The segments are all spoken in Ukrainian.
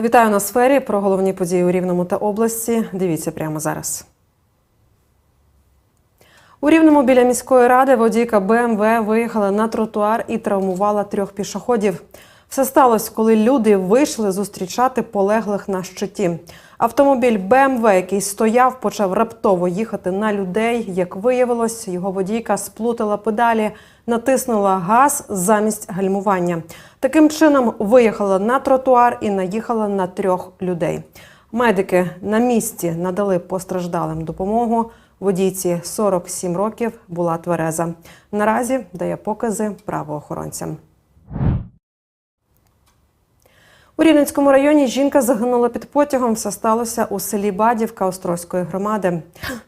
Вітаю на сфері про головні події у Рівному та області. Дивіться прямо зараз. У Рівному біля міської ради водійка БМВ виїхала на тротуар і травмувала трьох пішоходів. Все сталося, коли люди вийшли зустрічати полеглих на щиті. Автомобіль БМВ, який стояв, почав раптово їхати на людей. Як виявилось, його водійка сплутала педалі, натиснула газ замість гальмування. Таким чином виїхала на тротуар і наїхала на трьох людей. Медики на місці надали постраждалим допомогу. Водійці 47 років була твереза. Наразі дає покази правоохоронцям. У Рівненському районі жінка загинула під потягом. Все сталося у селі Бадівка Острозької громади.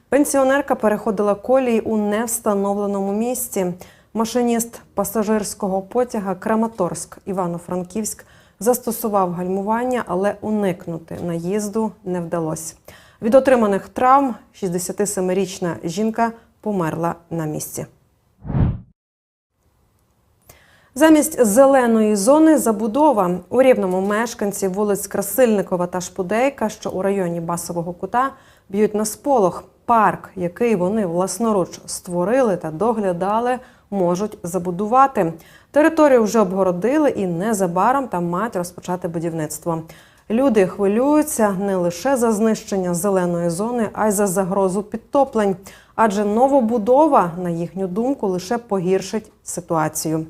Пенсіонерка переходила колії у невстановленому місці. Машиніст пасажирського потяга Краматорськ Івано-Франківськ застосував гальмування, але уникнути наїзду не вдалося. Від отриманих травм 67-річна жінка померла на місці. Замість зеленої зони забудова у рівному мешканці вулиць Красильникова та Шпудейка, що у районі Басового кута, б'ють на сполох. Парк, який вони власноруч створили та доглядали, можуть забудувати. Територію вже обгородили і незабаром там мають розпочати будівництво. Люди хвилюються не лише за знищення зеленої зони, а й за загрозу підтоплень. Адже новобудова, на їхню думку, лише погіршить ситуацію.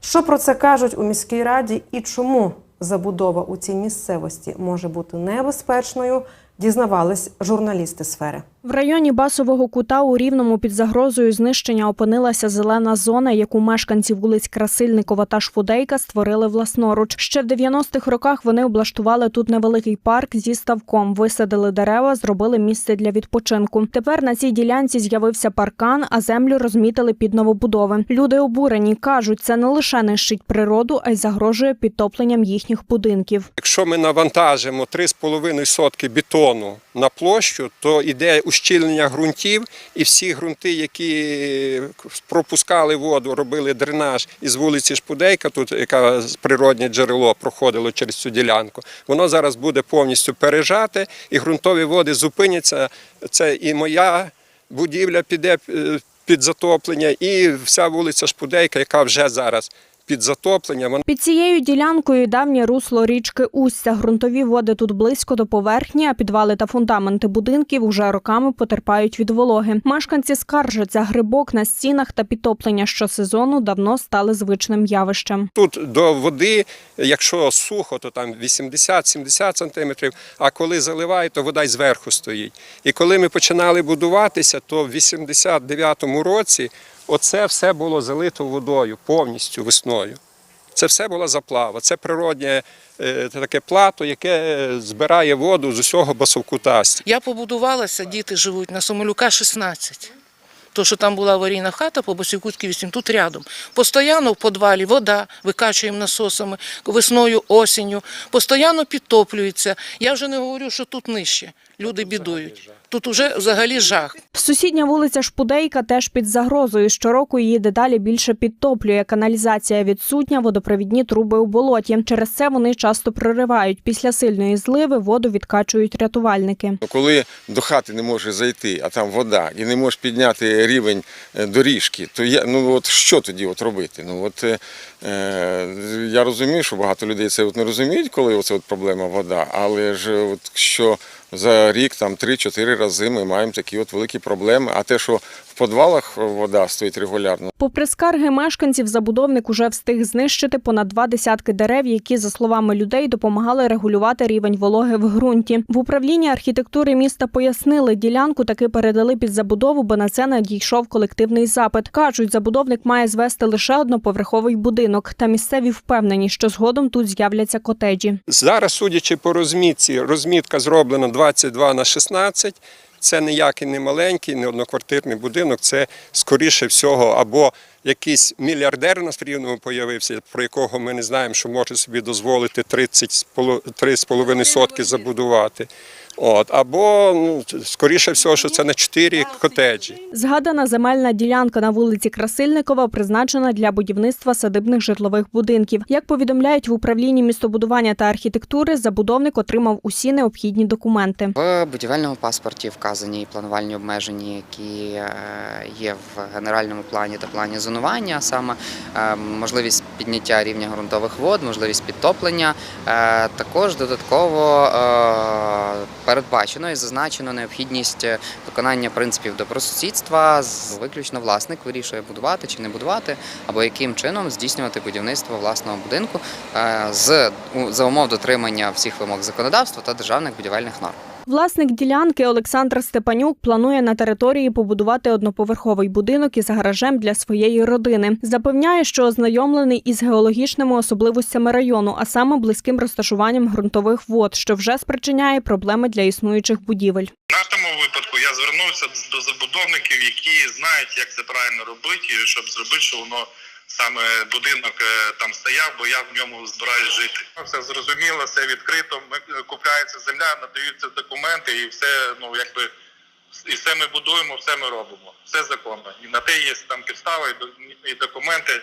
Що про це кажуть у міській раді і чому забудова у цій місцевості може бути небезпечною, дізнавались журналісти сфери. В районі Басового кута у Рівному під загрозою знищення опинилася зелена зона, яку мешканці вулиць Красильникова та Шфудейка створили власноруч. Ще в 90-х роках вони облаштували тут невеликий парк зі ставком, висадили дерева, зробили місце для відпочинку. Тепер на цій ділянці з'явився паркан, а землю розмітили під новобудови. Люди обурені кажуть, це не лише нищить природу, а й загрожує підтопленням їхніх будинків. Якщо ми навантажимо 3,5 сотки бетону на площу, то йде ущільнення ґрунтів, і всі ґрунти, які пропускали воду, робили дренаж із вулиці Шпудейка, тут яка природне джерело проходило через цю ділянку, воно зараз буде повністю пережате, і ґрунтові води зупиняться. Це і моя будівля піде е, під затоплення, і вся вулиця Шпудейка, яка вже зараз під затоплення, Під цією ділянкою давнє русло річки Устя. Ґрунтові води тут близько до поверхні, а підвали та фундаменти будинків уже роками потерпають від вологи. Мешканці скаржаться, грибок на стінах та підтоплення щосезону давно стали звичним явищем. Тут до води, якщо сухо, то там 80-70 сантиметрів, а коли заливає, то вода й зверху стоїть. І коли ми починали будуватися, то в 89-му році оце все було залито водою повністю весною. Це все була заплава, це природнє е, таке плато, яке збирає воду з усього басовкута. Я побудувалася, діти живуть на Сомолюка 16. То, що там була аварійна хата по Басівкутській 8, тут рядом. Постоянно в підвалі вода, викачуємо насосами, весною, осінню. Постоянно підтоплюється. Я вже не говорю, що тут нижче. Люди бідують. Тут уже взагалі жах. Сусідня вулиця Шпудейка теж під загрозою. Щороку її дедалі більше підтоплює. Каналізація відсутня, водопровідні труби у болоті. Через це вони часто проривають. Після сильної зливи воду відкачують рятувальники. Ну, Коли до хати не можеш зайти, а там вода, і не можеш підняти рівень е, доріжки, то я ну от що тоді от робити? Ну от е, е, я розумію, що багато людей це от не розуміють, коли оце от проблема вода, але ж от що за рік там 3-4 рази ми маємо такі от великі проблеми. А те, що в підвалах вода стоїть регулярно, Попри скарги мешканців, забудовник уже встиг знищити понад два десятки дерев, які, за словами людей, допомагали регулювати рівень вологи в ґрунті. В управлінні архітектури міста пояснили, ділянку таки передали під забудову, бо на це надійшов колективний запит. Кажуть, забудовник має звести лише одноповерховий будинок, та місцеві впевнені, що згодом тут з'являться котеджі. Зараз, судячи по розмітці, розмітка зроблена 22 на 16. це ніякий не маленький, не одноквартирний будинок, це скоріше всього або якийсь мільярдер у нас в Рівному появився, про якого ми не знаємо, що може собі дозволити 3,5 сотки забудувати. От, або ну, скоріше всього, що це на 4 котеджі. Згадана земельна ділянка на вулиці Красильникова призначена для будівництва садибних житлових будинків. Як повідомляють в управлінні містобудування та архітектури, забудовник отримав усі необхідні документи. В будівельному паспорті вказані планувальні обмеження, які е, є в генеральному плані та плані зонування, а саме е, можливість підняття рівня ґрунтових вод, можливість підтоплення. Е, Також додатково е, передбачено і зазначено необхідність виконання принципів добросусідства. Виключно власник вирішує будувати чи не будувати, або яким чином здійснювати будівництво власного будинку е, за умов дотримання всіх вимог законодавства та державних будівельних норм. Власник ділянки Олександр Степанюк планує на території побудувати одноповерховий будинок із гаражем для своєї родини. Запевняє, що ознайомлений із геологічними особливостями району, а саме близьким розташуванням ґрунтових вод, що вже спричиняє проблеми для існуючих будівель. В нашому випадку я звернувся до забудовників, які знають, як це правильно робити, щоб зробити, що воно саме будинок е, там стояв, бо я в ньому збираюсь жити. Все зрозуміло, все відкрито. Е, купляється земля, надаються документи, і все ну якби і все ми будуємо, все ми робимо. Все законно. І на те є там підстави і документи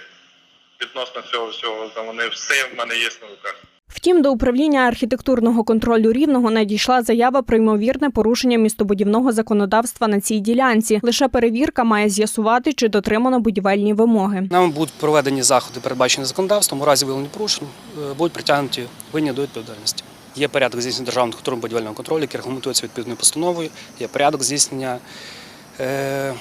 відносно цього всього. Вони все в мене є на руках. Втім, до управління архітектурного контролю рівного надійшла заява про ймовірне порушення містобудівного законодавства на цій ділянці. Лише перевірка має з'ясувати, чи дотримано будівельні вимоги. Нами будуть проведені заходи, передбачені законодавством. У разі виявлення порушень е, будуть притягнуті винні до відповідальності. Є порядок здійснення державного культурно-будівельного контролю, який регламентується відповідною постановою. Є порядок здійснення, е,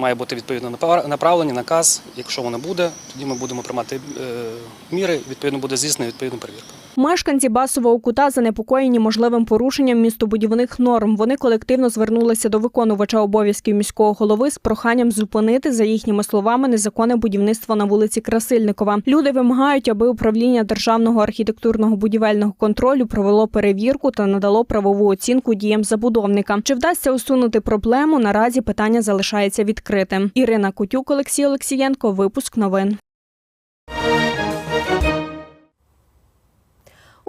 має бути відповідно напа- направлення, наказ. Якщо воно буде, тоді ми будемо приймати е, міри. Відповідно буде здійснена відповідна перевірка. Мешканці басового кута занепокоєні можливим порушенням містобудівних норм. Вони колективно звернулися до виконувача обов'язків міського голови з проханням зупинити, за їхніми словами, незаконне будівництво на вулиці Красильникова. Люди вимагають, аби управління державного архітектурного будівельного контролю провело перевірку та надало правову оцінку діям забудовника. Чи вдасться усунути проблему? Наразі питання залишається відкритим. Ірина Кутюк, Олексій Олексієнко. Випуск новин.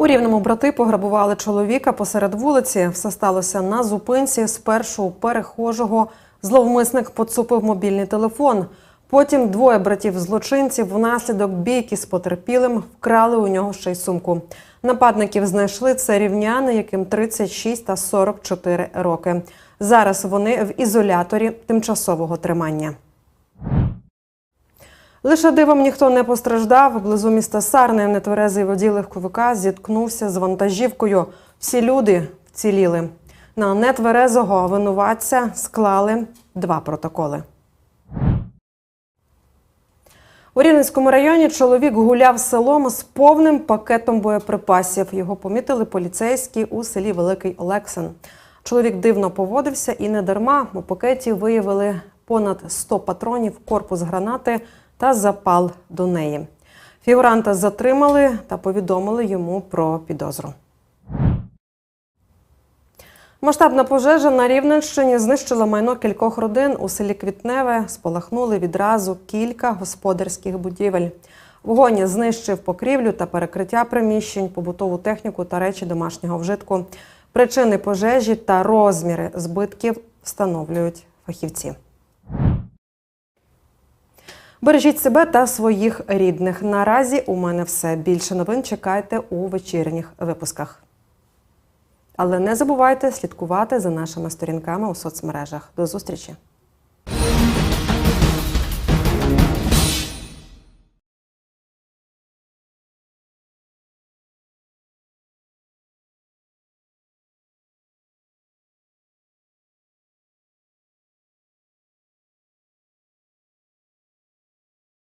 У рівному брати пограбували чоловіка посеред вулиці. Все сталося на зупинці. Спершу перехожого зловмисник поцупив мобільний телефон. Потім двоє братів злочинців внаслідок бійки з потерпілим вкрали у нього ще й сумку. Нападників знайшли це рівняни, яким 36 та 44 роки. Зараз вони в ізоляторі тимчасового тримання. Лише дивом ніхто не постраждав. Близу міста Сарни нетверезий водій легковика зіткнувся з вантажівкою. Всі люди вціліли. На нетверезого винуватця склали два протоколи. У Рівненському районі чоловік гуляв селом з повним пакетом боєприпасів. Його помітили поліцейські у селі Великий Олексин. Чоловік дивно поводився і не дарма. У пакеті виявили понад 100 патронів, корпус гранати та запал до неї. Фігуранта затримали та повідомили йому про підозру. Масштабна пожежа на Рівненщині знищила майно кількох родин у селі Квітневе. Спалахнули відразу кілька господарських будівель. Вогонь знищив покрівлю та перекриття приміщень, побутову техніку та речі домашнього вжитку. Причини пожежі та розміри збитків встановлюють фахівці. Бережіть себе та своїх рідних. Наразі у мене все. Більше новин чекайте у вечірніх випусках. Але не забувайте слідкувати за нашими сторінками у соцмережах. До зустрічі!